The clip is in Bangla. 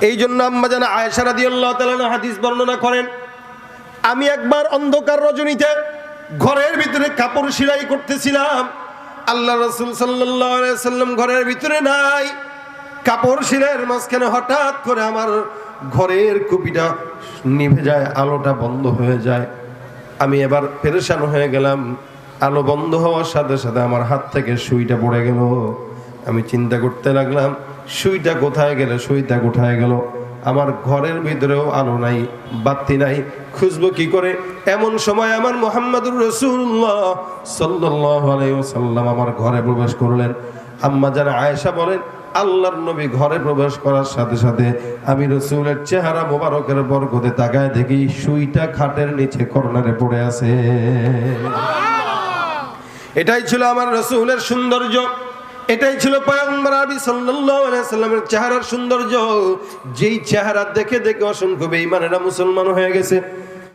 এই জন্য আম্মা জানা আয়েশা রাদিয়াল্লাহু তাআলা হাদিস বর্ণনা করেন, আমি একবার অন্ধকার রজনীতে ঘরের ভিতরে কাপড় সেলাই করতেছিলাম। আল্লাহ রসুল সাল্লাম ঘরের ভিতরে নাই। কাপড় সেলাইয়ের মাঝখানে হঠাৎ করে আমার ঘরের কুপিটা নিভে যায়, আলোটা বন্ধ হয়ে যায়। আমি এবার পেরেশান হয়ে গেলাম। আলো বন্ধ হওয়ার সাথে সাথে আমার হাত থেকে সুইটা পড়ে গেল। আমি চিন্তা করতে লাগলাম সুইটা কোথায় গেল? সুইটা কোথায় গেল? আমার ঘরের ভিতরেও আলো নাই বাতি নাই খুঁজবো কি করে? এমন সময় আমার মোহাম্মদুর রসুল্লাহ সাল্লাম আমার ঘরে প্রবেশ করলেন। আম্মা যারা আয়েশা বলেন আল্লাহর নবী ঘরে প্রবেশ করার সাথে সাথে আমি রসুলের চেহারা মোবারকের বরকতে তাকায় দেখি সুইটা খাটের নিচে কর্নারে পড়ে আছে। এটাই ছিল আমার রসুলের সৌন্দর্য। এটাই ছিল পয়ম্বর আবি সাল্লামের চেহারার সৌন্দর্য। যেই চেহারা দেখে দেখে অসংখ্য বেঈমানেরা মুসলমান হয়ে গেছে।